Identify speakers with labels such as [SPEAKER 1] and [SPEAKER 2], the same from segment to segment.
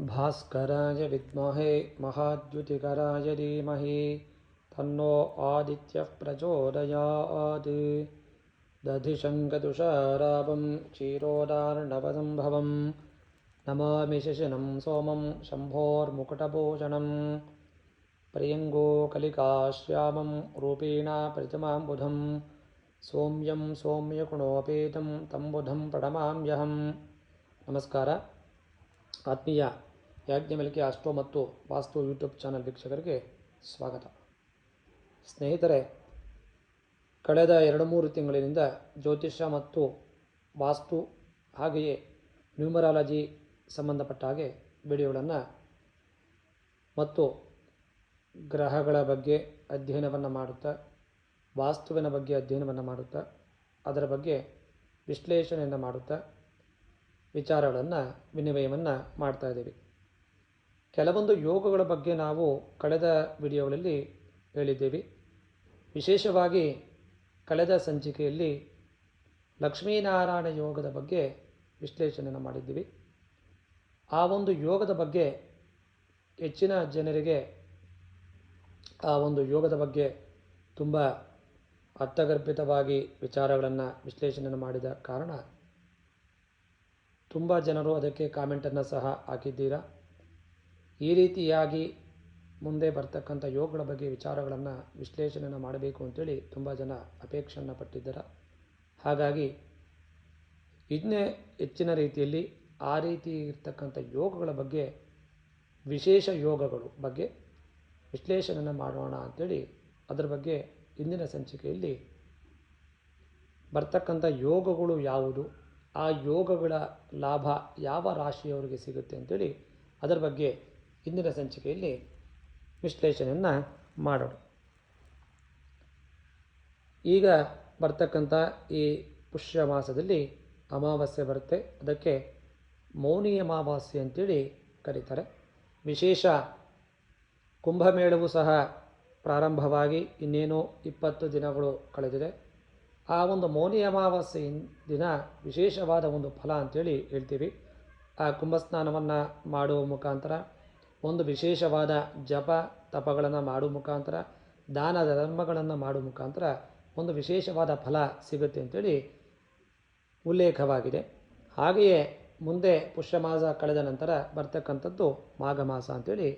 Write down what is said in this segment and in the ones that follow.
[SPEAKER 1] भास्कराय विद्महे महाद्युतिकराय धीमहि, तन्नो आदित्यः प्रचोदयात्। दधिशङ्कतुषाराभं क्षीरोदार्णवसम्भवं नमामि शशिनं सोमं शम्भोर्मुकुटभूषणं प्रियङ्गोकलिकाश्यामं रूपेणा प्रतिमां बुधं सौम्यं सौम्यगुणोपेतं तं बुधं प्रणमाम्यहं नमस्कार। ಆತ್ಮೀಯ ಯಾಜ್ಞಮಲಿಕೆ ಅಷ್ಟೋ ಮತ್ತು ವಾಸ್ತು ಯೂಟ್ಯೂಬ್ ಚಾನಲ್ ವೀಕ್ಷಕರಿಗೆ ಸ್ವಾಗತ. ಸ್ನೇಹಿತರೆ, ಕಳೆದ ಎರಡು ಮೂರು ತಿಂಗಳಿನಿಂದ ಜ್ಯೋತಿಷ್ಯ ಮತ್ತು ವಾಸ್ತು ಹಾಗೆಯೇ ನ್ಯೂಮರಾಲಜಿ ಸಂಬಂಧಪಟ್ಟ ಹಾಗೆ ವಿಡಿಯೋಗಳನ್ನು ಮತ್ತು ಗ್ರಹಗಳ ಬಗ್ಗೆ ಅಧ್ಯಯನವನ್ನು ಮಾಡುತ್ತಾ, ವಾಸ್ತುವಿನ ಬಗ್ಗೆ ಅಧ್ಯಯನವನ್ನು ಮಾಡುತ್ತಾ, ಅದರ ಬಗ್ಗೆ ವಿಶ್ಲೇಷಣೆಯನ್ನು ಮಾಡುತ್ತಾ ವಿಚಾರಗಳನ್ನು, ವಿನಿಮಯವನ್ನು ಮಾಡ್ತಾ ಇದ್ದೀವಿ. ಕೆಲವೊಂದು ಯೋಗಗಳ ಬಗ್ಗೆ ನಾವು ಕಳೆದ ವಿಡಿಯೋಗಳಲ್ಲಿ ಹೇಳಿದ್ದೇವೆ. ವಿಶೇಷವಾಗಿ ಕಳೆದ ಸಂಚಿಕೆಯಲ್ಲಿ ಲಕ್ಷ್ಮೀನಾರಾಯಣ ಯೋಗದ ಬಗ್ಗೆ ವಿಶ್ಲೇಷಣೆಯನ್ನು ಮಾಡಿದ್ದೀವಿ. ಆ ಒಂದು ಯೋಗದ ಬಗ್ಗೆ ಹೆಚ್ಚಿನ ಜನರಿಗೆ ಆ ಒಂದು ಯೋಗದ ಬಗ್ಗೆ ತುಂಬ ಅರ್ಥಗರ್ಭಿತವಾಗಿ ವಿಚಾರಗಳನ್ನು ವಿಶ್ಲೇಷಣೆಯನ್ನು ಮಾಡಿದ ಕಾರಣ ತುಂಬ ಜನರು ಅದಕ್ಕೆ ಕಾಮೆಂಟನ್ನು ಸಹ ಹಾಕಿದ್ದೀರಾ? ಈ ರೀತಿಯಾಗಿ ಮುಂದೆ ಬರ್ತಕ್ಕಂಥ ಯೋಗಗಳ ಬಗ್ಗೆ ವಿಚಾರಗಳನ್ನು ವಿಶ್ಲೇಷಣೆಯನ್ನು ಮಾಡಬೇಕು ಅಂತೇಳಿ ತುಂಬ ಜನ ಅಪೇಕ್ಷೆಯನ್ನು ಪಟ್ಟಿದ್ದಾರೆ. ಹಾಗಾಗಿ ಇನ್ನೇ ಹೆಚ್ಚಿನ ರೀತಿಯಲ್ಲಿ ಆ ರೀತಿ ಇರ್ತಕ್ಕಂಥ ಯೋಗಗಳ ಬಗ್ಗೆ, ವಿಶೇಷ ಯೋಗಗಳು ಬಗ್ಗೆ ವಿಶ್ಲೇಷಣೆಯನ್ನು ಮಾಡೋಣ ಅಂಥೇಳಿ ಅದರ ಬಗ್ಗೆ ಇಂದಿನ ಸಂಚಿಕೆಯಲ್ಲಿ ಬರ್ತಕ್ಕಂಥ ಯೋಗಗಳು ಯಾವುದು? ಆ ಯೋಗಗಳ ಲಾಭ ಯಾವ ರಾಶಿಯವರಿಗೆ ಸಿಗುತ್ತೆ ಅಂತೇಳಿ ಅದರ ಬಗ್ಗೆ ಇಂದಿನ ಸಂಚಿಕೆಯಲ್ಲಿ ವಿಶ್ಲೇಷಣೆಯನ್ನು ಮಾಡೋಣ. ಈಗ ಬರ್ತಕ್ಕಂಥ ಈ ಪುಷ್ಯ ಮಾಸದಲ್ಲಿ ಅಮಾವಾಸ್ಯೆ ಬರುತ್ತೆ. ಅದಕ್ಕೆ ಮೌನಿ ಅಮಾವಾಸ್ಯೆ ಅಂತೇಳಿ ಕರೀತಾರೆ. ವಿಶೇಷ ಕುಂಭಮೇಳವು ಸಹ ಪ್ರಾರಂಭವಾಗಿ ಇನ್ನೇನು ಇಪ್ಪತ್ತು ದಿನಗಳು ಕಳೆದಿದೆ. ಆ ಒಂದು ಮೌನಿ ಅಮಾವಾಸ್ಯೆ ದಿನ ವಿಶೇಷವಾದ ಒಂದು ಫಲ ಅಂತೇಳಿ ಹೇಳ್ತೀವಿ. ಆ ಕುಂಭಸ್ನಾನವನ್ನು ಮಾಡುವ ಮುಖಾಂತರ, ಒಂದು ವಿಶೇಷವಾದ ಜಪ ತಪಗಳನ್ನು ಮಾಡುವ ಮುಖಾಂತರ, ದಾನ ಧರ್ಮಗಳನ್ನು ಮಾಡುವ ಮುಖಾಂತರ ಒಂದು ವಿಶೇಷವಾದ ಫಲ ಸಿಗುತ್ತೆ ಅಂತೇಳಿ ಉಲ್ಲೇಖವಾಗಿದೆ. ಹಾಗೆಯೇ ಮುಂದೆ ಪುಷ್ಯಮಾಸ ಕಳೆದ ನಂತರ ಬರ್ತಕ್ಕಂಥದ್ದು ಮಾಘ ಮಾಸ ಅಂತೇಳಿ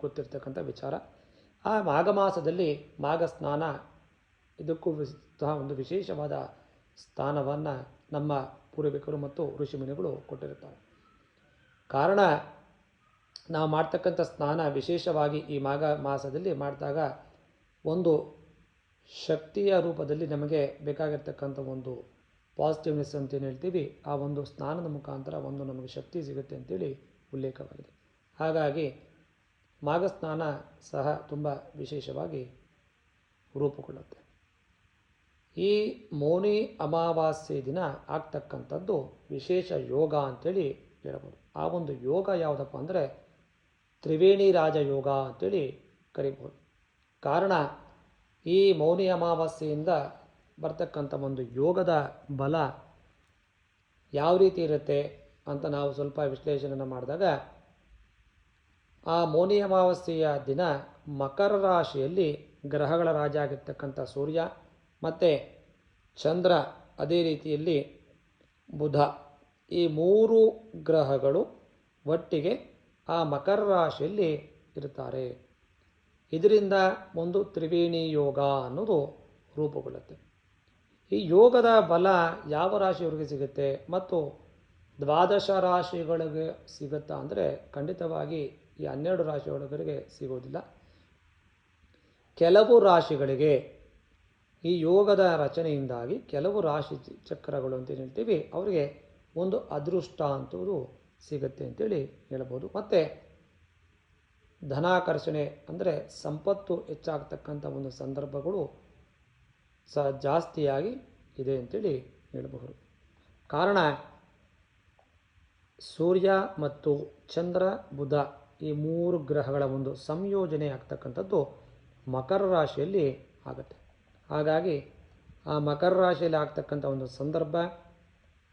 [SPEAKER 1] ಗೊತ್ತಿರ್ತಕ್ಕಂಥ ವಿಚಾರ. ಆ ಮಾಘ ಮಾಸದಲ್ಲಿ ಮಾಘ ಸ್ನಾನ ಇದಕ್ಕೂ ಸಹ ಒಂದು ವಿಶೇಷವಾದ ಸ್ಥಾನವನ್ನು ನಮ್ಮ ಪೂರ್ವಿಕರು ಮತ್ತು ಋಷಿಮುನಿಗಳು ಕೊಟ್ಟಿರುತ್ತಾರೆ. ಕಾರಣ, ನಾವು ಮಾಡ್ತಕ್ಕಂಥ ಸ್ನಾನ ವಿಶೇಷವಾಗಿ ಈ ಮಾಘ ಮಾಸದಲ್ಲಿ ಮಾಡಿದಾಗ ಒಂದು ಶಕ್ತಿಯ ರೂಪದಲ್ಲಿ ನಮಗೆ ಬೇಕಾಗಿರ್ತಕ್ಕಂಥ ಒಂದು ಪಾಸಿಟಿವ್ನೆಸ್ ಅಂತ ಏನು ಹೇಳ್ತೀವಿ, ಆ ಒಂದು ಸ್ನಾನದ ಮುಖಾಂತರ ಒಂದು ನಮಗೆ ಶಕ್ತಿ ಸಿಗುತ್ತೆ ಅಂತೇಳಿ ಉಲ್ಲೇಖವಾಗಿದೆ. ಹಾಗಾಗಿ ಮಾಘ ಸ್ನಾನ ಸಹ ತುಂಬ ವಿಶೇಷವಾಗಿ ರೂಪುಗೊಳ್ಳುತ್ತೆ ಈ ಮೌನಿ ಅಮಾವಾಸ್ಯೆ ದಿನ ಆಗ್ತಕ್ಕಂಥದ್ದು ವಿಶೇಷ ಯೋಗ ಅಂಥೇಳಿ ಹೇಳ್ಬೋದು. ಆ ಒಂದು ಯೋಗ ಯಾವುದಪ್ಪ ಅಂದರೆ ತ್ರಿವೇಣಿ ರಾಜ ಯೋಗ ಅಂತೇಳಿ ಕರಿಬೋದು. ಕಾರಣ ಈ ಮೌನಿ ಅಮಾವಾಸ್ಯೆಯಿಂದ ಬರ್ತಕ್ಕಂಥ ಒಂದು ಯೋಗದ ಬಲ ಯಾವ ರೀತಿ ಇರುತ್ತೆ ಅಂತ ನಾವು ಸ್ವಲ್ಪ ವಿಶ್ಲೇಷಣೆಯನ್ನು ಮಾಡಿದಾಗ ಆ ಮೌನಿ ಅಮಾವಾಸ್ಯೆಯ ದಿನ ಮಕರ ರಾಶಿಯಲ್ಲಿ ಗ್ರಹಗಳ ರಾಜ ಆಗಿರ್ತಕ್ಕಂಥ ಸೂರ್ಯ ಮತ್ತು ಚಂದ್ರ ಅದೇ ರೀತಿಯಲ್ಲಿ ಬುಧ. ಈ ಮೂರು ಗ್ರಹಗಳು ಒಟ್ಟಿಗೆ ಆ ಮಕರ ರಾಶಿಯಲ್ಲಿ ಇರ್ತಾರೆ ಇದರಿಂದ ಒಂದು ತ್ರಿವೇಣಿ ಯೋಗ ಅನ್ನೋದು ರೂಪುಗೊಳ್ಳುತ್ತೆ. ಈ ಯೋಗದ ಬಲ ಯಾವ ರಾಶಿಯವರಿಗೆ ಸಿಗುತ್ತೆ ಮತ್ತು ದ್ವಾದಶ ರಾಶಿಗಳಿಗೆ ಸಿಗುತ್ತಾ ಅಂದರೆ ಖಂಡಿತವಾಗಿ ಈ ಹನ್ನೆರಡು ರಾಶಿಯೊಳಗರಿಗೆ ಸಿಗೋದಿಲ್ಲ. ಕೆಲವು ರಾಶಿಗಳಿಗೆ ಈ ಯೋಗದ ರಚನೆಯಿಂದಾಗಿ ಕೆಲವು ರಾಶಿ ಚಕ್ರಗಳು ಅಂತ ಹೇಳ್ತೀವಿ, ಅವರಿಗೆ ಒಂದು ಅದೃಷ್ಟ ಅಂತೂ ಸಿಗುತ್ತೆ ಅಂತೇಳಿ ಹೇಳ್ಬೋದು. ಮತ್ತು ಧನಾಕರ್ಷಣೆ ಅಂದರೆ ಸಂಪತ್ತು ಹೆಚ್ಚಾಗ್ತಕ್ಕಂಥ ಒಂದು ಸಂದರ್ಭಗಳು ಸಹ ಜಾಸ್ತಿಯಾಗಿ ಇದೆ ಅಂತೇಳಿ ಹೇಳಬಹುದು. ಕಾರಣ ಸೂರ್ಯ ಮತ್ತು ಚಂದ್ರ, ಬುಧ ಈ ಮೂರು ಗ್ರಹಗಳ ಒಂದು ಸಂಯೋಜನೆ ಆಗ್ತಕ್ಕಂಥದ್ದು ಮಕರ ರಾಶಿಯಲ್ಲಿ ಆಗುತ್ತೆ. ಹಾಗಾಗಿ ಆ ಮಕರ ರಾಶಿಯಲ್ಲಿ ಆಗ್ತಕ್ಕಂಥ ಒಂದು ಸಂದರ್ಭ,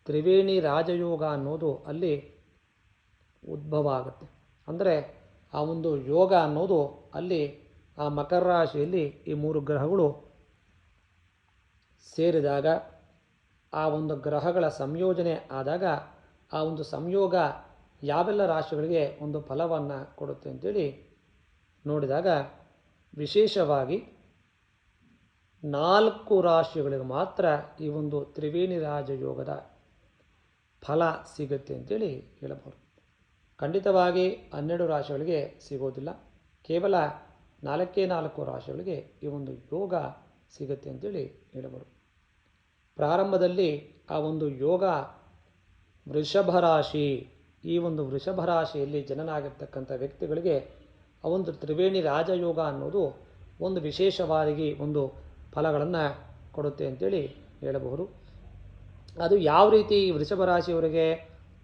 [SPEAKER 1] ತ್ರಿವೇಣಿ ರಾಜಯೋಗ ಅನ್ನೋದು ಅಲ್ಲಿ ಉದ್ಭವ ಆಗುತ್ತೆ. ಅಂದರೆ ಆ ಒಂದು ಯೋಗ ಅನ್ನೋದು ಅಲ್ಲಿ ಆ ಮಕರ ರಾಶಿಯಲ್ಲಿ ಈ ಮೂರು ಗ್ರಹಗಳು ಸೇರಿದಾಗ, ಆ ಒಂದು ಗ್ರಹಗಳ ಸಂಯೋಜನೆ ಆದಾಗ ಆ ಒಂದು ಸಂಯೋಗ ಯಾವೆಲ್ಲ ರಾಶಿಗಳಿಗೆ ಒಂದು ಫಲವನ್ನು ಕೊಡುತ್ತೆ ಅಂತೇಳಿ ನೋಡಿದಾಗ ವಿಶೇಷವಾಗಿ ನಾಲ್ಕು ರಾಶಿಗಳಿಗೆ ಮಾತ್ರ ಈ ಒಂದು ತ್ರಿವೇಣಿ ರಾಜಯೋಗದ ಫಲ ಸಿಗುತ್ತೆ ಅಂತೇಳಿ ಹೇಳಬಹುದು. ಖಂಡಿತವಾಗಿ ಹನ್ನೆರಡು ರಾಶಿಗಳಿಗೆ ಸಿಗೋದಿಲ್ಲ. ಕೇವಲ ನಾಲ್ಕೇ ನಾಲ್ಕು ರಾಶಿಗಳಿಗೆ ಈ ಒಂದು ಯೋಗ ಸಿಗುತ್ತೆ ಅಂತೇಳಿ ಹೇಳಬಹುದು. ಪ್ರಾರಂಭದಲ್ಲಿ ಆ ಒಂದು ಯೋಗ ವೃಷಭ ರಾಶಿ, ಈ ಒಂದು ವೃಷಭ ರಾಶಿಯಲ್ಲಿ ಜನನಾಗಿರ್ತಕ್ಕಂಥ ವ್ಯಕ್ತಿಗಳಿಗೆ ಆ ಒಂದು ತ್ರಿವೇಣಿ ರಾಜಯೋಗ ಅನ್ನೋದು ಒಂದು ವಿಶೇಷವಾಗಿ ಒಂದು ಫಲಗಳನ್ನು ಕೊಡುತ್ತೆ ಅಂತೇಳಿ ಹೇಳಬಹುದು. ಅದು ಯಾವ ರೀತಿ ವೃಷಭ ರಾಶಿಯವರಿಗೆ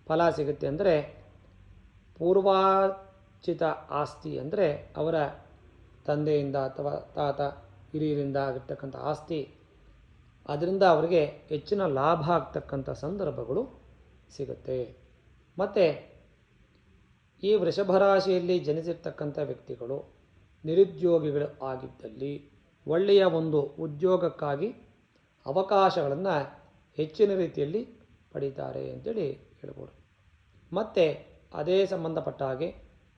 [SPEAKER 1] ಫಲ ಸಿಗುತ್ತೆ ಅಂದರೆ ಪೂರ್ವಾಚಿತ ಆಸ್ತಿ ಅಂದರೆ ಅವರ ತಂದೆಯಿಂದ ಅಥವಾ ತಾತ, ಹಿರಿಯರಿಂದ ಆಗಿರ್ತಕ್ಕಂಥ ಆಸ್ತಿ. ಅದರಿಂದ ಅವರಿಗೆ ಹೆಚ್ಚಿನ ಲಾಭ ಆಗ್ತಕ್ಕಂಥ ಸಂದರ್ಭಗಳು ಸಿಗುತ್ತೆ. ಮತ್ತು ಈ ವೃಷಭ ರಾಶಿಯಲ್ಲಿ ಜನಿಸಿರ್ತಕ್ಕಂಥ ವ್ಯಕ್ತಿಗಳು ನಿರುದ್ಯೋಗಿಗಳು ಆಗಿದ್ದಲ್ಲಿ ಒಳ್ಳೆಯ ಒಂದು ಉದ್ಯೋಗಕ್ಕಾಗಿ ಅವಕಾಶಗಳನ್ನು ಹೆಚ್ಚಿನ ರೀತಿಯಲ್ಲಿ ಪಡೀತಾರೆ ಅಂತೇಳಿ ಹೇಳ್ಬೋದು. ಮತ್ತು ಅದೇ ಸಂಬಂಧಪಟ್ಟ ಹಾಗೆ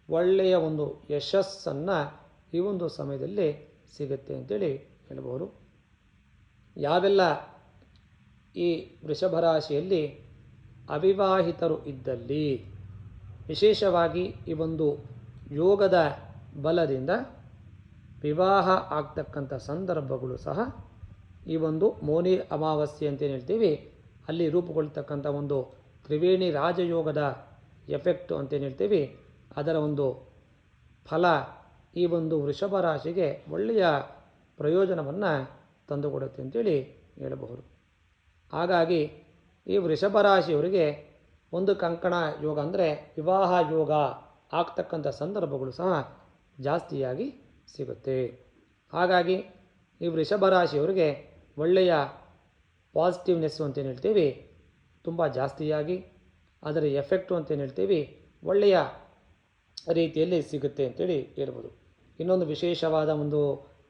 [SPEAKER 1] ಒಳ್ಳೆಯ ಒಂದು ಯಶಸ್ಸನ್ನು ಈ ಒಂದು ಸಮಯದಲ್ಲಿ ಸಿಗುತ್ತೆ ಅಂತೇಳಿ ಹೇಳ್ಬೋದು. ಯಾವೆಲ್ಲ ಈ ವೃಷಭ ರಾಶಿಯಲ್ಲಿ ಅವಿವಾಹಿತರು ಇದ್ದಲ್ಲಿ, ವಿಶೇಷವಾಗಿ ಈ ಒಂದು ಯೋಗದ ಬಲದಿಂದ ವಿವಾಹ ಆಗ್ತಕ್ಕಂಥ ಸಂದರ್ಭಗಳು ಸಹ ಈ ಒಂದು ಮೋನಿ ಅಮಾವಾಸ್ಯೆ ಅಂತೇನು ಹೇಳ್ತೀವಿ, ಅಲ್ಲಿ ರೂಪುಗೊಳ್ತಕ್ಕಂಥ ಒಂದು ತ್ರಿವೇಣಿ ರಾಜಯೋಗದ ಎಫೆಕ್ಟು ಅಂತೇನು ಹೇಳ್ತೀವಿ, ಅದರ ಒಂದು ಫಲ ಈ ಒಂದು ವೃಷಭ ರಾಶಿಗೆ ಒಳ್ಳೆಯ ಪ್ರಯೋಜನವನ್ನು ತಂದುಕೊಡುತ್ತೆ ಅಂತೇಳಿ ಹೇಳಬಹುದು. ಹಾಗಾಗಿ ಈ ವೃಷಭ ರಾಶಿಯವರಿಗೆ ಒಂದು ಕಂಕಣ ಯೋಗ ಅಂದರೆ ವಿವಾಹ ಯೋಗ ಆಗ್ತಕ್ಕಂಥ ಸಂದರ್ಭಗಳು ಸಹ ಜಾಸ್ತಿಯಾಗಿ ಸಿಗುತ್ತೆ. ಹಾಗಾಗಿ ಈ ವೃಷಭ ರಾಶಿಯವರಿಗೆ ಒಳ್ಳೆಯ ಪಾಸಿಟಿವ್ನೆಸ್ಸು ಅಂತೇನು ಹೇಳ್ತೀವಿ, ತುಂಬ ಜಾಸ್ತಿಯಾಗಿ, ಅದರ ಎಫೆಕ್ಟು ಅಂತೇನು ಹೇಳ್ತೀವಿ, ಒಳ್ಳೆಯ ರೀತಿಯಲ್ಲಿ ಸಿಗುತ್ತೆ ಅಂತೇಳಿ ಹೇಳ್ಬೋದು. ಇನ್ನೊಂದು ವಿಶೇಷವಾದ ಒಂದು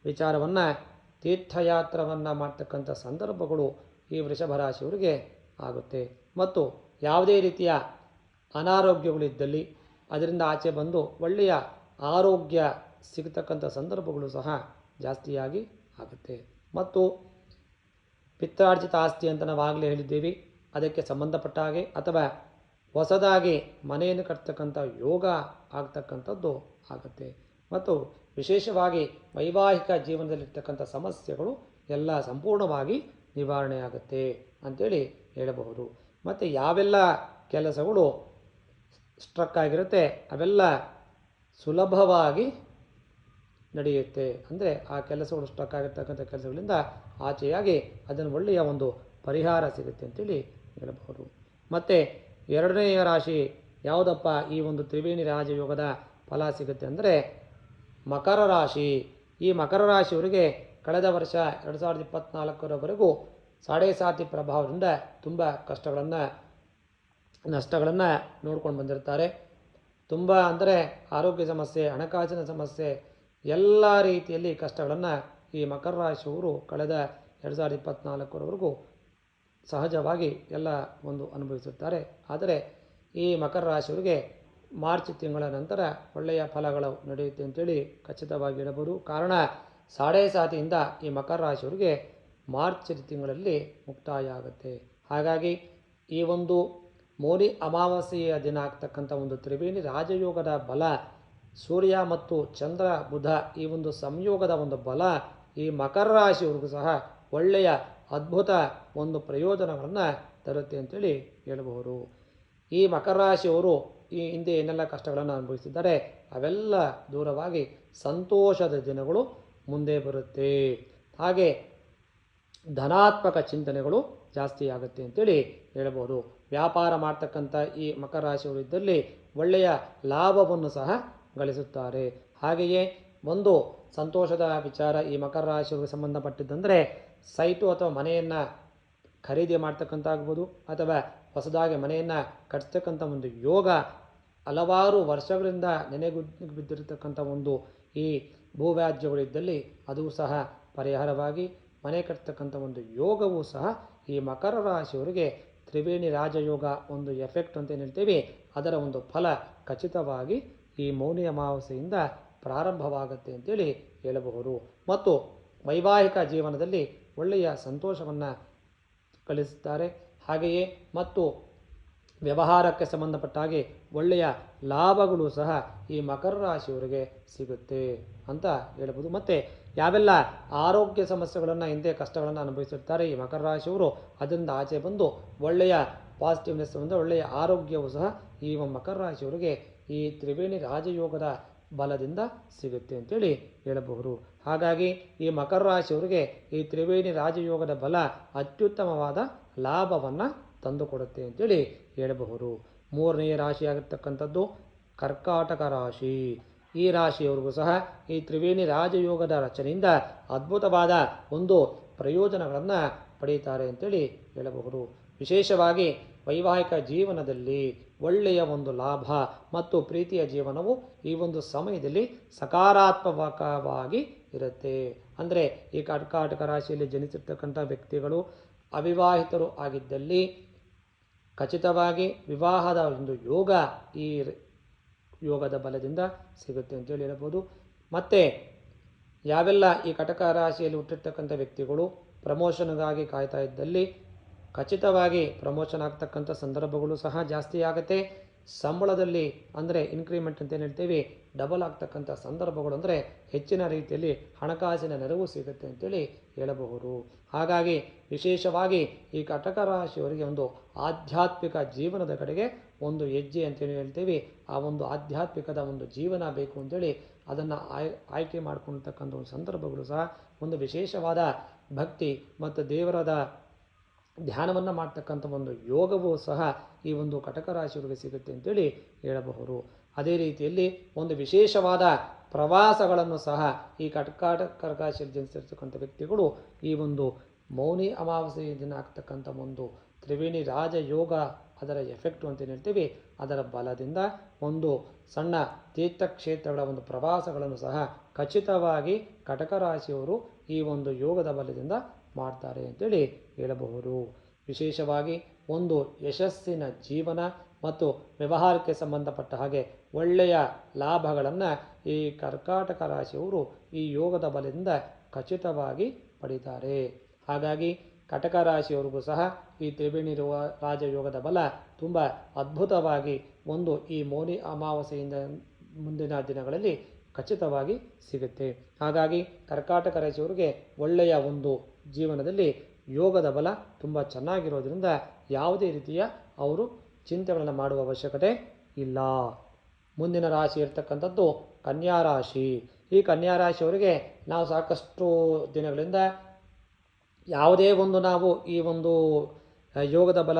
[SPEAKER 1] ವಿಚಾರವನ್ನು ತೀರ್ಥಯಾತ್ರವನ್ನು ಮಾಡ್ತಕ್ಕಂಥ ಸಂದರ್ಭಗಳು ಈ ವೃಷಭ ರಾಶಿಯವರಿಗೆ ಆಗುತ್ತೆ. ಮತ್ತು ಯಾವುದೇ ರೀತಿಯ ಅನಾರೋಗ್ಯಗಳಿದ್ದಲ್ಲಿ, ಅದರಿಂದ ಆಚೆ ಬಂದು ಒಳ್ಳೆಯ ಆರೋಗ್ಯ ಸಿಗತಕ್ಕಂಥ ಸಂದರ್ಭಗಳು ಸಹ ಜಾಸ್ತಿಯಾಗಿ ಆಗುತ್ತೆ. ಮತ್ತು ಪಿತ್ರಾರ್ಜಿತ ಆಸ್ತಿ ಅಂತ ನಾವು ಆಗಲೇ ಹೇಳಿದ್ದೀವಿ. ಅದಕ್ಕೆ ಸಂಬಂಧಪಟ್ಟ ಹಾಗೆ ಅಥವಾ ಹೊಸದಾಗಿ ಮನೆಯನ್ನು ಕಟ್ತಕ್ಕಂಥ ಯೋಗ ಆಗ್ತಕ್ಕಂಥದ್ದು ಆಗುತ್ತೆ. ಮತ್ತು ವಿಶೇಷವಾಗಿ ವೈವಾಹಿಕ ಜೀವನದಲ್ಲಿರ್ತಕ್ಕಂಥ ಸಮಸ್ಯೆಗಳು ಎಲ್ಲ ಸಂಪೂರ್ಣವಾಗಿ ನಿವಾರಣೆ ಆಗುತ್ತೆ ಅಂಥೇಳಿ ಹೇಳಬಹುದು. ಮತ್ತು ಯಾವೆಲ್ಲ ಕೆಲಸಗಳು ಸ್ಟ್ರಕ್ ಆಗಿರುತ್ತೆ ಅವೆಲ್ಲ ಸುಲಭವಾಗಿ ನಡೆಯುತ್ತೆ. ಅಂದರೆ ಆ ಕೆಲಸಗಳು ಸ್ಟಕ್ ಆಗಿರ್ತಕ್ಕಂಥ ಕೆಲಸಗಳಿಂದ ಆಚೆಯಾಗಿ ಅದನ್ನು ಒಳ್ಳೆಯ ಒಂದು ಪರಿಹಾರ ಸಿಗುತ್ತೆ ಅಂತೇಳಿ ಹೇಳಬಹುದು. ಮತ್ತು ಎರಡನೆಯ ರಾಶಿ ಯಾವುದಪ್ಪ? ಈ ಒಂದು ತ್ರಿವೇಣಿ ರಾಜಯೋಗದ ಫಲ ಸಿಗುತ್ತೆ ಅಂದರೆ ಮಕರ ರಾಶಿ. ಈ ಮಕರ ರಾಶಿಯವರಿಗೆ ಕಳೆದ ವರ್ಷ ಎರಡು ಸಾವಿರದ ಇಪ್ಪತ್ತ್ನಾಲ್ಕರವರೆಗೂ ಸಾಡೆ ಸಾತಿ ಪ್ರಭಾವದಿಂದ ತುಂಬ ಕಷ್ಟಗಳನ್ನು, ನಷ್ಟಗಳನ್ನು ನೋಡ್ಕೊಂಡು ಬಂದಿರ್ತಾರೆ. ತುಂಬ ಅಂದರೆ ಆರೋಗ್ಯ ಸಮಸ್ಯೆ, ಹಣಕಾಸಿನ ಸಮಸ್ಯೆ ಎಲ್ಲ ರೀತಿಯಲ್ಲಿ ಕಷ್ಟಗಳನ್ನು ಈ ಮಕರ ರಾಶಿಯವರು ಕಳೆದ ಎರಡು ಸಾವಿರದ ಇಪ್ಪತ್ತ್ನಾಲ್ಕರವರೆಗೂ ಸಹಜವಾಗಿ ಎಲ್ಲ ಒಂದು ಅನುಭವಿಸುತ್ತಾರೆ. ಆದರೆ ಈ ಮಕರ ರಾಶಿಯವರಿಗೆ ಮಾರ್ಚ್ ತಿಂಗಳ ನಂತರ ಒಳ್ಳೆಯ ಫಲಗಳು ನಡೆಯುತ್ತೆ ಅಂತೇಳಿ ಖಚಿತವಾಗಿ ಹೇಳಬಹುದು. ಕಾರಣ ಸಾಡೆ ಸಾತಿಯಿಂದ ಈ ಮಕರ ರಾಶಿಯವರಿಗೆ ಮಾರ್ಚ್ ತಿಂಗಳಲ್ಲಿ ಮುಕ್ತಾಯ ಆಗುತ್ತೆ ಹಾಗಾಗಿ ಈ ಒಂದು ಮೋನಿ ಅಮಾವಾಸ್ಯೆಯ ದಿನ ಆಗ್ತಕ್ಕಂಥ ಒಂದು ತ್ರಿವೇಣಿ ರಾಜಯೋಗದ ಬಲ ಸೂರ್ಯ ಮತ್ತು ಚಂದ್ರ, ಬುಧ ಈ ಒಂದು ಸಂಯೋಗದ ಒಂದು ಬಲ, ಈ ಮಕರ ರಾಶಿಯವರಿಗೂ ಸಹ ಒಳ್ಳೆಯ ಅದ್ಭುತ ಒಂದು ಪ್ರಯೋಜನಗಳನ್ನು ತರುತ್ತೆ ಅಂತೇಳಿ ಹೇಳಬಹುದು. ಈ ಮಕರ ರಾಶಿಯವರು ಈ ಹಿಂದೆ ಏನೆಲ್ಲ ಕಷ್ಟಗಳನ್ನು ಅನುಭವಿಸಿದ್ದಾರೆ, ಅವೆಲ್ಲ ದೂರವಾಗಿ ಸಂತೋಷದ ದಿನಗಳು ಮುಂದೆ ಬರುತ್ತೆ. ಹಾಗೆ ಧನಾತ್ಮಕ ಚಿಂತನೆಗಳು ಜಾಸ್ತಿ ಆಗುತ್ತೆ ಅಂತೇಳಿ ಹೇಳಬಹುದು. ವ್ಯಾಪಾರ ಮಾಡ್ತಕ್ಕಂಥ ಈ ಮಕರ ರಾಶಿಯವರು ಇದ್ದಲ್ಲಿ ಒಳ್ಳೆಯ ಲಾಭವನ್ನು ಸಹ ಗಳಿಸುತ್ತಾರೆ. ಹಾಗೆಯೇ ಒಂದು ಸಂತೋಷದ ವಿಚಾರ ಈ ಮಕರ ರಾಶಿಯವರಿಗೆ ಸಂಬಂಧಪಟ್ಟಿದ್ದಂದರೆ ಸೈಟು ಅಥವಾ ಮನೆಯನ್ನು ಖರೀದಿ ಮಾಡ್ತಕ್ಕಂಥಾಗ್ಬೋದು ಅಥವಾ ಹೊಸದಾಗಿ ಮನೆಯನ್ನು ಕಟ್ಟಿಸ್ತಕ್ಕಂಥ ಒಂದು ಯೋಗ ಹಲವಾರು ವರ್ಷಗಳಿಂದ ನೆನೆಗು ಬಿದ್ದಿರತಕ್ಕಂಥ ಒಂದು ಈ ಭೂವ್ಯಾಜ್ಯಗಳಿದ್ದಲ್ಲಿ ಅದು ಸಹ ಪರಿಹಾರವಾಗಿ ಮನೆ ಕಟ್ತಕ್ಕಂಥ ಒಂದು ಯೋಗವೂ ಸಹ ಈ ಮಕರ ರಾಶಿಯವರಿಗೆ ತ್ರಿವೇಣಿ ರಾಜಯೋಗ ಒಂದು ಎಫೆಕ್ಟ್ ಅಂತ ಏನು ಹೇಳ್ತೀವಿ, ಅದರ ಒಂದು ಫಲ ಖಚಿತವಾಗಿ ಈ ಮೌನಿ ಅಮಾವಾಸ್ಯೆಯಿಂದ ಪ್ರಾರಂಭವಾಗುತ್ತೆ ಅಂತೇಳಿ ಹೇಳಬಹುದು. ಮತ್ತು ವೈವಾಹಿಕ ಜೀವನದಲ್ಲಿ ಒಳ್ಳೆಯ ಸಂತೋಷವನ್ನು ಕಳಿಸುತ್ತಾರೆ ಹಾಗೆಯೇ ಮತ್ತು ವ್ಯವಹಾರಕ್ಕೆ ಸಂಬಂಧಪಟ್ಟ ಹಾಗೆ ಒಳ್ಳೆಯ ಲಾಭಗಳು ಸಹ ಈ ಮಕರ ರಾಶಿಯವರಿಗೆ ಸಿಗುತ್ತೆ ಅಂತ ಹೇಳಬಹುದು. ಮತ್ತು ಯಾವೆಲ್ಲ ಆರೋಗ್ಯ ಸಮಸ್ಯೆಗಳನ್ನು, ಹಿಂದೆ ಕಷ್ಟಗಳನ್ನು ಅನುಭವಿಸಿರ್ತಾರೆ ಈ ಮಕರ ರಾಶಿಯವರು, ಅದರಿಂದ ಆಚೆ ಬಂದು ಒಳ್ಳೆಯ ಪಾಸಿಟಿವ್ನೆಸ್ ಬಂದು ಒಳ್ಳೆಯ ಆರೋಗ್ಯವು ಸಹ ಈ ಮಕರ ರಾಶಿಯವರಿಗೆ ಈ ತ್ರಿವೇಣಿ ರಾಜಯೋಗದ ಬಲದಿಂದ ಸಿಗುತ್ತೆ ಅಂತೇಳಿ ಹೇಳಬಹುದು. ಹಾಗಾಗಿ ಈ ಮಕರ ರಾಶಿಯವರಿಗೆ ಈ ತ್ರಿವೇಣಿ ರಾಜಯೋಗದ ಬಲ ಅತ್ಯುತ್ತಮವಾದ ಲಾಭವನ್ನು ತಂದುಕೊಡುತ್ತೆ ಅಂತೇಳಿ ಹೇಳಬಹುದು. ಮೂರನೆಯ ರಾಶಿಯಾಗಿರ್ತಕ್ಕಂಥದ್ದು ಕರ್ಕಾಟಕ ರಾಶಿ. ಈ ರಾಶಿಯವರಿಗೂ ಸಹ ಈ ತ್ರಿವೇಣಿ ರಾಜಯೋಗದ ರಚನೆಯಿಂದ ಅದ್ಭುತವಾದ ಒಂದು ಪ್ರಯೋಜನಗಳನ್ನು ಪಡೆಯುತ್ತಾರೆ ಅಂತೇಳಿ ಹೇಳಬಹುದು. ವಿಶೇಷವಾಗಿ ವೈವಾಹಿಕ ಜೀವನದಲ್ಲಿ ಒಳ್ಳೆಯ ಒಂದು ಲಾಭ ಮತ್ತು ಪ್ರೀತಿಯ ಜೀವನವು ಈ ಒಂದು ಸಮಯದಲ್ಲಿ ಸಕಾರಾತ್ಮಕವಾಗಿ ಇರುತ್ತೆ. ಅಂದರೆ ಈ ಕರ್ಕಾಟಕ ರಾಶಿಯಲ್ಲಿ ಜನಿಸಿರ್ತಕ್ಕಂಥ ವ್ಯಕ್ತಿಗಳು ಅವಿವಾಹಿತರು ಆಗಿದ್ದಲ್ಲಿ ಖಚಿತವಾಗಿ ವಿವಾಹದ ಒಂದು ಯೋಗ ಈ ಯೋಗದ ಬಲದಿಂದ ಸಿಗುತ್ತೆ ಅಂತೇಳಿ ಹೇಳ್ಬೋದು. ಮತ್ತು ಯಾವೆಲ್ಲ ಈ ಕಟಕ ರಾಶಿಯಲ್ಲಿ ಹುಟ್ಟಿರ್ತಕ್ಕಂಥ ವ್ಯಕ್ತಿಗಳು ಪ್ರಮೋಷನ್ಗಾಗಿ ಕಾಯ್ತಾ ಇದ್ದಲ್ಲಿ ಖಚಿತವಾಗಿ ಪ್ರಮೋಷನ್ ಆಗ್ತಕ್ಕಂಥ ಸಂದರ್ಭಗಳು ಸಹ ಜಾಸ್ತಿ ಆಗುತ್ತೆ. ಸಂಬಳದಲ್ಲಿ ಅಂದರೆ ಇನ್ಕ್ರಿಮೆಂಟ್ ಅಂತ ಏನು ಹೇಳ್ತೀವಿ? ಡಬಲ್ ಆಗ್ತಕ್ಕಂಥ ಸಂದರ್ಭಗಳು ಅಂದರೆ ಹೆಚ್ಚಿನ ರೀತಿಯಲ್ಲಿ ಹಣಕಾಸಿನ ನೆರವು ಸಿಗುತ್ತೆ ಅಂತೇಳಿ ಹೇಳಬಹುದು. ಹಾಗಾಗಿ ವಿಶೇಷವಾಗಿ ಈ ಕಟಕ ರಾಶಿಯವರಿಗೆ ಒಂದು ಆಧ್ಯಾತ್ಮಿಕ ಜೀವನದ ಕಡೆಗೆ ಒಂದು ಹೆಜ್ಜೆ ಅಂತೇಳಿ ಹೇಳ್ತೀವಿ? ಆ ಒಂದು ಆಧ್ಯಾತ್ಮಿಕದ ಒಂದು ಜೀವನ ಬೇಕು ಅಂತೇಳಿ ಅದನ್ನು ಆಯ್, ಆಯ್ಕೆ ಮಾಡ್ಕೊಳ್ತಕ್ಕಂಥ ಒಂದು ಸಂದರ್ಭಗಳು ಸಹ ಒಂದು ವಿಶೇಷವಾದ ಭಕ್ತಿ ಮತ್ತು ದೇವರದ ಧ್ಯಾನವನ್ನು ಮಾಡ್ತಕ್ಕಂಥ ಒಂದು ಯೋಗವೂ ಸಹ ಈ ಒಂದು ಕಟಕ ರಾಶಿಯವರಿಗೆ ಸಿಗುತ್ತೆ ಅಂತೇಳಿ ಹೇಳಬಹುದು. ಅದೇ ರೀತಿಯಲ್ಲಿ ಒಂದು ವಿಶೇಷವಾದ ಪ್ರವಾಸಗಳನ್ನು ಸಹ ಈ ಕಟಕಾಟಕ ರಾಶಿಯಲ್ಲಿ ಜನಿಸಿರ್ತಕ್ಕಂಥ ವ್ಯಕ್ತಿಗಳು ಈ ಒಂದು ಮೌನಿ ಅಮಾವಾಸ್ಯೆ ದಿನ ಆಗ್ತಕ್ಕಂಥ ಒಂದು ತ್ರಿವೇಣಿ ರಾಜಯೋಗ ಅದರ ಎಫೆಕ್ಟು ಅಂತ ಹೇಳ್ತೀವಿ? ಅದರ ಬಲದಿಂದ ಒಂದು ಸಣ್ಣ ತೀರ್ಥಕ್ಷೇತ್ರಗಳ ಒಂದು ಪ್ರವಾಸಗಳನ್ನು ಸಹ ಖಚಿತವಾಗಿ ಕಟಕ ರಾಶಿಯವರು ಈ ಒಂದು ಯೋಗದ ಬಲದಿಂದ ಮಾಡ್ತಾರೆ ಅಂತೇಳಿ ಹೇಳಬಹುದು. ವಿಶೇಷವಾಗಿ ಒಂದು ಯಶಸ್ಸಿನ ಜೀವನ ಮತ್ತು ವ್ಯವಹಾರಕ್ಕೆ ಸಂಬಂಧಪಟ್ಟ ಹಾಗೆ ಒಳ್ಳೆಯ ಲಾಭಗಳನ್ನು ಈ ಕರ್ಕಾಟಕ ರಾಶಿಯವರು ಈ ಯೋಗದ ಬಲದಿಂದ ಖಚಿತವಾಗಿ ಪಡಿತಾರೆ. ಹಾಗಾಗಿ ಕಟಕ ರಾಶಿಯವರಿಗೂ ಸಹ ಈ ತ್ರಿವೇಣಿ ರಾಜಯೋಗದ ಬಲ ತುಂಬ ಅದ್ಭುತವಾಗಿ ಒಂದು ಈ ಮೌನಿ ಅಮಾವಾಸ್ಯೆಯಿಂದ ಮುಂದಿನ ದಿನಗಳಲ್ಲಿ ಖಚಿತವಾಗಿ ಸಿಗುತ್ತೆ. ಹಾಗಾಗಿ ಕರ್ಕಾಟಕ ರಾಶಿಯವರಿಗೆ ಒಳ್ಳೆಯ ಒಂದು ಜೀವನದಲ್ಲಿ ಯೋಗದ ಬಲ ತುಂಬ ಚೆನ್ನಾಗಿರೋದ್ರಿಂದ ಯಾವುದೇ ರೀತಿಯ ಅವರು ಚಿಂತೆಗಳನ್ನು ಮಾಡುವ ಅವಶ್ಯಕತೆ ಇಲ್ಲ. ಮುಂದಿನ ರಾಶಿ ಇರ್ತಕ್ಕಂಥದ್ದು ಕನ್ಯಾ ರಾಶಿ. ಈ ಕನ್ಯಾ ರಾಶಿಯವರಿಗೆ ನಾವು ಸಾಕಷ್ಟು ದಿನಗಳಿಂದ ಯಾವುದೇ ಒಂದು ನಾವು ಈ ಒಂದು ಯೋಗದ ಬಲ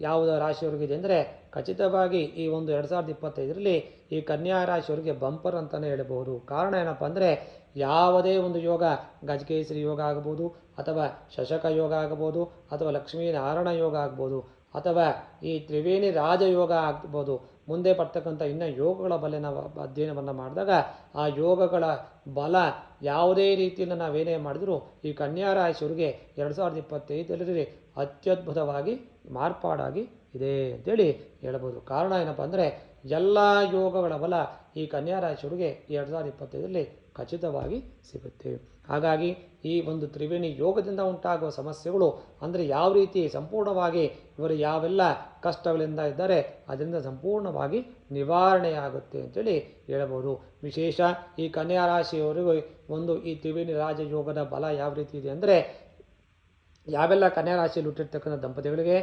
[SPEAKER 1] ಯಾವುದ ರಾಶಿಯವರಿಗಿದೆ ಅಂದರೆ ಖಚಿತವಾಗಿ ಈ ಒಂದು ಎರಡು ಸಾವಿರದ ಇಪ್ಪತ್ತೈದರಲ್ಲಿ ಈ ಕನ್ಯಾ ರಾಶಿಯವರಿಗೆ ಬಂಪರ್ ಅಂತಲೇ ಹೇಳಬಹುದು. ಕಾರಣ ಏನಪ್ಪ ಅಂದರೆ ಯಾವುದೇ ಒಂದು ಯೋಗ, ಗಜಕೇಸರಿ ಯೋಗ ಆಗ್ಬೋದು ಅಥವಾ ಶಶಕ ಯೋಗ ಆಗ್ಬೋದು ಅಥವಾ ಲಕ್ಷ್ಮೀನಾರಾಯಣ ಯೋಗ ಆಗ್ಬೋದು ಅಥವಾ ಈ ತ್ರಿವೇಣಿ ರಾಜಯೋಗ ಆಗ್ಬೋದು ಮುಂದೆ ಬರ್ತಕ್ಕಂಥ ಇನ್ನು ಯೋಗಗಳ ಬಲ ನಾವು ಅಧ್ಯಯನವನ್ನು ಮಾಡಿದಾಗ ಆ ಯೋಗಗಳ ಬಲ ಯಾವುದೇ ರೀತಿಯಲ್ಲಿ ನಾವೇನೇ ಮಾಡಿದರೂ ಈ ಕನ್ಯಾ ರಾಶಿಯವರಿಗೆ ಎರಡು ಸಾವಿರದ ಇಪ್ಪತ್ತೈದರಲ್ಲಿ ಅತ್ಯದ್ಭುತವಾಗಿ ಮಾರ್ಪಾಡಾಗಿ ಇದೆ ಅಂತೇಳಿ ಹೇಳ್ಬೋದು. ಕಾರಣ ಏನಪ್ಪ ಅಂದರೆ ಎಲ್ಲ ಯೋಗಗಳ ಬಲ ಈ ಕನ್ಯಾ ರಾಶಿಯವರಿಗೆ ಎರಡು ಸಾವಿರದ ಇಪ್ಪತ್ತೈದರಲ್ಲಿ ಖಚಿತವಾಗಿ ಸಿಗುತ್ತೆ. ಹಾಗಾಗಿ ಈ ಒಂದು ತ್ರಿವೇಣಿ ಯೋಗದಿಂದ ಉಂಟಾಗುವ ಸಮಸ್ಯೆಗಳು ಅಂದರೆ ಯಾವ ರೀತಿ ಸಂಪೂರ್ಣವಾಗಿ ಇವರು ಯಾವೆಲ್ಲ ಕಷ್ಟಗಳಿಂದ ಇದ್ದಾರೆ ಅದರಿಂದ ಸಂಪೂರ್ಣವಾಗಿ ನಿವಾರಣೆಯಾಗುತ್ತೆ ಅಂತೇಳಿ ಹೇಳಬಹುದು ವಿಶೇಷ ಈ ಕನ್ಯಾ ರಾಶಿಯವರಿಗೂ ಒಂದು ಈ ತ್ರಿವೇಣಿ ರಾಜಯೋಗದ ಬಲ ಯಾವ ರೀತಿ ಇದೆ ಅಂದರೆ ಯಾವೆಲ್ಲ ಕನ್ಯಾ ರಾಶಿಯಲ್ಲಿ ಹುಟ್ಟಿರ್ತಕ್ಕಂಥ ದಂಪತಿಗಳಿಗೆ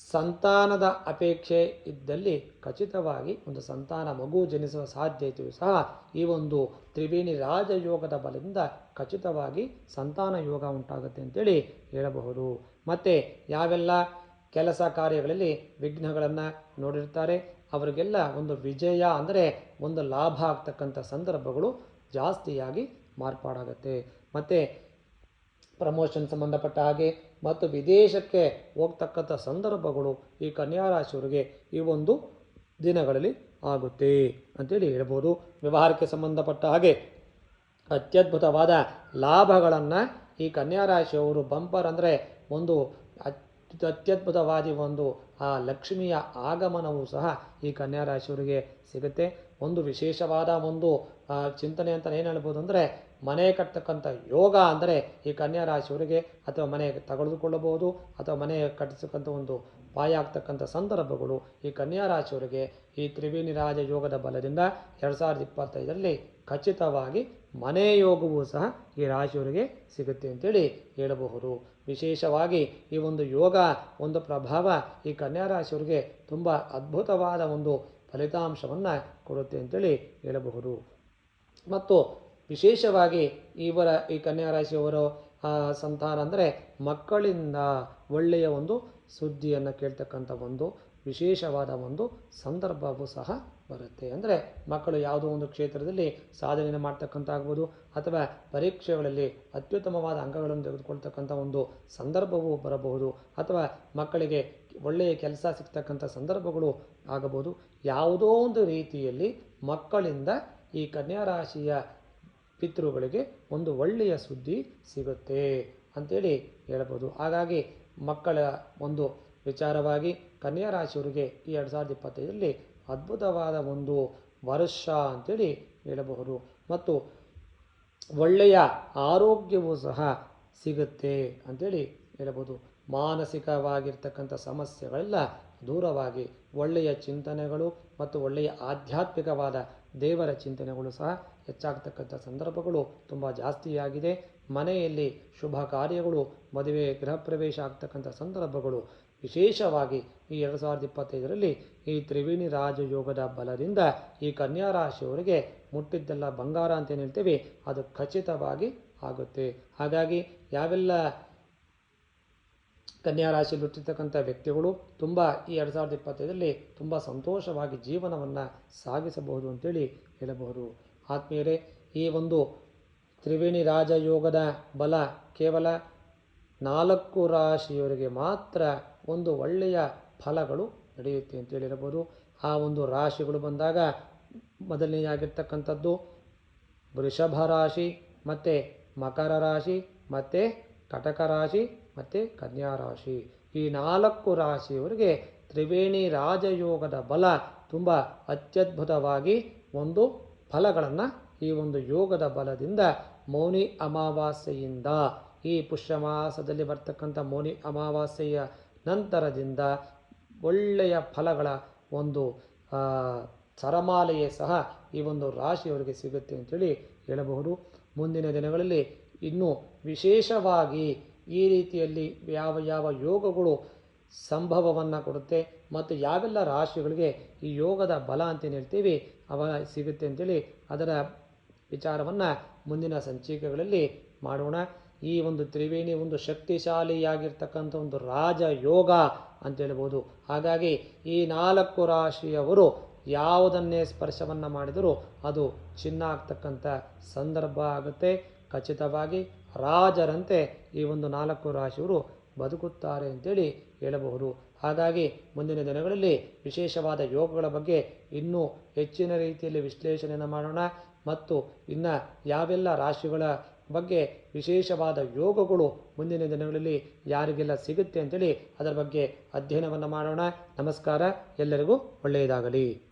[SPEAKER 1] ಸಂತಾನದ ಅಪೇಕ್ಷೆ ಇದ್ದಲ್ಲಿ ಖಚಿತವಾಗಿ ಒಂದು ಸಂತಾನ ಮಗು ಜನಿಸುವ ಸಾಧ್ಯತೆಯು ಸಹ ಈ ಒಂದು ತ್ರಿವೇಣಿ ರಾಜಯೋಗದ ಬಲದಿಂದ ಖಚಿತವಾಗಿ ಸಂತಾನ ಯೋಗ ಉಂಟಾಗುತ್ತೆ ಅಂತೇಳಿ ಹೇಳಬಹುದು. ಮತ್ತು ಯಾವೆಲ್ಲ ಕೆಲಸ ಕಾರ್ಯಗಳಲ್ಲಿ ವಿಘ್ನಗಳನ್ನು ನೋಡಿರ್ತಾರೆ, ಅವರಿಗೆಲ್ಲ ಒಂದು ವಿಜಯ ಅಂದರೆ ಒಂದು ಲಾಭ ಆಗ್ತಕ್ಕಂಥ ಸಂದರ್ಭಗಳು ಜಾಸ್ತಿಯಾಗಿ ಮಾರ್ಪಾಡಾಗುತ್ತೆ. ಮತ್ತು ಪ್ರಮೋಷನ್ ಸಂಬಂಧಪಟ್ಟ ಹಾಗೆ ಮತ್ತು ವಿದೇಶಕ್ಕೆ ಹೋಗ್ತಕ್ಕಂಥ ಸಂದರ್ಭಗಳು ಈ ಕನ್ಯಾ ರಾಶಿಯವರಿಗೆ ಈ ಒಂದು ದಿನಗಳಲ್ಲಿ ಆಗುತ್ತೆ ಅಂತೇಳಿ ಹೇಳ್ಬೋದು. ವ್ಯವಹಾರಕ್ಕೆ ಸಂಬಂಧಪಟ್ಟ ಹಾಗೆ ಅತ್ಯದ್ಭುತವಾದ ಲಾಭಗಳನ್ನು ಈ ಕನ್ಯಾ ರಾಶಿಯವರು ಬಂಪರ್ ಅಂದರೆ ಒಂದು ಅತ್ಯದ್ಭುತವಾದಿ ಒಂದು ಆ ಲಕ್ಷ್ಮಿಯ ಆಗಮನವು ಸಹ ಈ ಕನ್ಯಾ ರಾಶಿಯವರಿಗೆ ಸಿಗುತ್ತೆ. ಒಂದು ವಿಶೇಷವಾದ ಒಂದು ಚಿಂತನೆ ಅಂತ ಏನು ಹೇಳ್ಬೋದು ಅಂದರೆ ಮನೆ ಕಟ್ಟತಕ್ಕಂಥ ಯೋಗ ಅಂದರೆ ಈ ಕನ್ಯಾ ರಾಶಿಯವರಿಗೆ ಅಥವಾ ಮನೆ ತಗೊಳ್ದುಕೊಳ್ಳಬಹುದು ಅಥವಾ ಮನೆ ಕಟ್ಟಿಸ್ತಕ್ಕಂಥ ಒಂದು ಪಾಯ ಆಗ್ತಕ್ಕಂಥ ಸಂದರ್ಭಗಳು ಈ ಕನ್ಯಾ ರಾಶಿಯವರಿಗೆ ಈ ತ್ರಿವೇಣಿ ರಾಜ ಯೋಗದ ಬಲದಿಂದ ಎರಡು ಸಾವಿರದ ಇಪ್ಪತ್ತೈದರಲ್ಲಿ ಖಚಿತವಾಗಿ ಮನೆ ಯೋಗವೂ ಸಹ ಈ ರಾಶಿಯವರಿಗೆ ಸಿಗುತ್ತೆ ಅಂತೇಳಿ ಹೇಳಬಹುದು. ವಿಶೇಷವಾಗಿ ಈ ಒಂದು ಯೋಗ ಒಂದು ಪ್ರಭಾವ ಈ ಕನ್ಯಾ ರಾಶಿಯವರಿಗೆ ತುಂಬ ಅದ್ಭುತವಾದ ಒಂದು ಫಲಿತಾಂಶವನ್ನು ಕೊಡುತ್ತೆ ಅಂತೇಳಿ ಹೇಳಬಹುದು. ಮತ್ತು ವಿಶೇಷವಾಗಿ ಇವರ ಈ ಕನ್ಯಾ ರಾಶಿಯವರ ಸಂತಾನ ಅಂದರೆ ಮಕ್ಕಳಿಂದ ಒಳ್ಳೆಯ ಒಂದು ಸುದ್ದಿಯನ್ನು ಕೇಳ್ತಕ್ಕಂಥ ಒಂದು ವಿಶೇಷವಾದ ಒಂದು ಸಂದರ್ಭವೂ ಸಹ ಬರುತ್ತೆ. ಅಂದರೆ ಮಕ್ಕಳು ಯಾವುದೋ ಒಂದು ಕ್ಷೇತ್ರದಲ್ಲಿ ಸಾಧನೆಯನ್ನು ಮಾಡ್ತಕ್ಕಂಥ ಆಗ್ಬೋದು ಅಥವಾ ಪರೀಕ್ಷೆಗಳಲ್ಲಿ ಅತ್ಯುತ್ತಮವಾದ ಅಂಕಗಳನ್ನು ತೆಗೆದುಕೊಳ್ತಕ್ಕಂಥ ಒಂದು ಸಂದರ್ಭವೂ ಬರಬಹುದು ಅಥವಾ ಮಕ್ಕಳಿಗೆ ಒಳ್ಳೆಯ ಕೆಲಸ ಸಿಗ್ತಕ್ಕಂಥ ಸಂದರ್ಭಗಳು ಆಗಬಹುದು. ಯಾವುದೋ ಒಂದು ರೀತಿಯಲ್ಲಿ ಮಕ್ಕಳಿಂದ ಈ ಕನ್ಯಾ ರಾಶಿಯ ಪಿತೃಗಳಿಗೆ ಒಂದು ಒಳ್ಳೆಯ ಸುದ್ದಿ ಸಿಗುತ್ತೆ ಅಂತೇಳಿ ಹೇಳ್ಬೋದು. ಹಾಗಾಗಿ ಮಕ್ಕಳ ಒಂದು ವಿಚಾರವಾಗಿ ಕನ್ಯಾ ರಾಶಿಯವರಿಗೆ ಈ ಎರಡು ಸಾವಿರದ ಇಪ್ಪತ್ತೈದರಲ್ಲಿ ಅದ್ಭುತವಾದ ಒಂದು ವರ್ಷ ಅಂತೇಳಿ ಹೇಳಬಹುದು. ಮತ್ತು ಒಳ್ಳೆಯ ಆರೋಗ್ಯವೂ ಸಹ ಸಿಗುತ್ತೆ ಅಂತೇಳಿ ಹೇಳಬಹುದು. ಮಾನಸಿಕವಾಗಿರ್ತಕ್ಕಂಥ ಸಮಸ್ಯೆಗಳೆಲ್ಲ ದೂರವಾಗಿ ಒಳ್ಳೆಯ ಚಿಂತನೆಗಳು ಮತ್ತು ಒಳ್ಳೆಯ ಆಧ್ಯಾತ್ಮಿಕವಾದ ದೇವರ ಚಿಂತನೆಗಳು ಸಹ ಹೆಚ್ಚಾಗ್ತಕ್ಕಂಥ ಸಂದರ್ಭಗಳು ತುಂಬ ಜಾಸ್ತಿಯಾಗಿದೆ. ಮನೆಯಲ್ಲಿ ಶುಭ ಕಾರ್ಯಗಳು, ಮದುವೆ ಗೃಹ ಪ್ರವೇಶ ಆಗ್ತಕ್ಕಂಥ ಸಂದರ್ಭಗಳು. ವಿಶೇಷವಾಗಿ ಈ ಎರಡು ಸಾವಿರದ ಇಪ್ಪತ್ತೈದರಲ್ಲಿ ಈ ತ್ರಿವೇಣಿ ರಾಜಯೋಗದ ಬಲದಿಂದ ಈ ಕನ್ಯಾ ರಾಶಿಯವರಿಗೆ ಮುಟ್ಟಿದ್ದೆಲ್ಲ ಬಂಗಾರ ಅಂತ ಹೇಳ್ತೀವಿ, ಅದು ಖಚಿತವಾಗಿ ಆಗುತ್ತೆ. ಹಾಗಾಗಿ ಯಾವೆಲ್ಲ ಕನ್ಯಾ ರಾಶಿಯಲ್ಲಿ ಹುಟ್ಟಿರ್ತಕ್ಕಂಥ ವ್ಯಕ್ತಿಗಳು ತುಂಬ ಈ ಎರಡು ಸಾವಿರದ ಇಪ್ಪತ್ತೈದರಲ್ಲಿ ತುಂಬ ಸಂತೋಷವಾಗಿ ಜೀವನವನ್ನು ಸಾಗಿಸಬಹುದು ಅಂತೇಳಿ ಹೇಳಬಹುದು. ಆತ್ಮೀಯರೇ, ಈ ಒಂದು ತ್ರಿವೇಣಿ ರಾಜಯೋಗದ ಬಲ ಕೇವಲ ನಾಲ್ಕು ರಾಶಿಯವರಿಗೆ ಮಾತ್ರ ಒಂದು ಒಳ್ಳೆಯ ಫಲಗಳು ನಡೆಯುತ್ತೆ ಅಂತೇಳಿ ಹೇಳಿರಬಹುದು ಆ ಒಂದು ರಾಶಿಗಳು ಬಂದಾಗ ಮೊದಲನೆಯಾಗಿರ್ತಕ್ಕಂಥದ್ದು ವೃಷಭ ರಾಶಿ, ಮತ್ತು ಮಕರ ರಾಶಿ, ಮತ್ತು ಕಟಕ ರಾಶಿ ಮತ್ತು ಕನ್ಯಾ ರಾಶಿ ಈ ನಾಲ್ಕು ರಾಶಿಯವರಿಗೆ ತ್ರಿವೇಣಿ ರಾಜಯೋಗದ ಬಲ ತುಂಬ ಅತ್ಯದ್ಭುತವಾಗಿ ಒಂದು ಫಲಗಳನ್ನು ಈ ಒಂದು ಯೋಗದ ಬಲದಿಂದ ಮೌನಿ ಅಮಾವಾಸ್ಯೆಯಿಂದ, ಈ ಪುಷ್ಯ ಮಾಸದಲ್ಲಿ ಬರ್ತಕ್ಕಂಥ ಮೌನಿ ಅಮಾವಾಸ್ಯೆಯ ನಂತರದಿಂದ ಒಳ್ಳೆಯ ಫಲಗಳ ಒಂದು ಸರಮಾಲೆಯೇ ಸಹ ಈ ಒಂದು ರಾಶಿಯವರಿಗೆ ಸಿಗುತ್ತೆ ಅಂತೇಳಿ ಹೇಳಬಹುದು. ಮುಂದಿನ ದಿನಗಳಲ್ಲಿ ಇನ್ನೂ ವಿಶೇಷವಾಗಿ ಈ ರೀತಿಯಲ್ಲಿ ಯಾವ ಯಾವ ಯೋಗಗಳು ಸಂಭವವನ್ನು ಕೊಡುತ್ತೆ ಮತ್ತು ಯಾವೆಲ್ಲ ರಾಶಿಗಳಿಗೆ ಈ ಯೋಗದ ಬಲ ಅಂತೇನು ಹೇಳ್ತೀವಿ, ಅವ ಸಿಗುತ್ತೆ ಅಂತೇಳಿ ಅದರ ವಿಚಾರವನ್ನು ಮುಂದಿನ ಸಂಚಿಕೆಗಳಲ್ಲಿ ಮಾಡೋಣ. ಈ ಒಂದು ತ್ರಿವೇಣಿ ಒಂದು ಶಕ್ತಿಶಾಲಿಯಾಗಿರ್ತಕ್ಕಂಥ ಒಂದು ರಾಜ ಯೋಗ ಅಂತ ಹೇಳ್ಬೋದು. ಹಾಗಾಗಿ ಈ ನಾಲ್ಕು ರಾಶಿಯವರು ಯಾವುದನ್ನೇ ಸ್ಪರ್ಶವನ್ನು ಮಾಡಿದರೂ ಅದು ಚಿನ್ನ ಆಗ್ತಕ್ಕಂಥ ಸಂದರ್ಭ ಆಗುತ್ತೆ. ಖಚಿತವಾಗಿ ರಾಜರಂತೆ ಈ ಒಂದು ನಾಲ್ಕು ರಾಶಿಯವರು ಬದುಕುತ್ತಾರೆ ಅಂತೇಳಿ ಹೇಳಬಹುದು. ಹಾಗಾಗಿ ಮುಂದಿನ ದಿನಗಳಲ್ಲಿ ವಿಶೇಷವಾದ ಯೋಗಗಳ ಬಗ್ಗೆ ಇನ್ನೂ ಹೆಚ್ಚಿನ ರೀತಿಯಲ್ಲಿ ವಿಶ್ಲೇಷಣೆಯನ್ನು ಮಾಡೋಣ ಮತ್ತು ಇನ್ನು ಯಾವೆಲ್ಲ ರಾಶಿಗಳ ಬಗ್ಗೆ ವಿಶೇಷವಾದ ಯೋಗಗಳು ಮುಂದಿನ ದಿನಗಳಲ್ಲಿ ಯಾರಿಗೆಲ್ಲ ಸಿಗುತ್ತೆ ಅಂತೇಳಿ ಅದರ ಬಗ್ಗೆ ಅಧ್ಯಯನವನ್ನು ಮಾಡೋಣ. ನಮಸ್ಕಾರ. ಎಲ್ಲರಿಗೂ ಒಳ್ಳೆಯದಾಗಲಿ.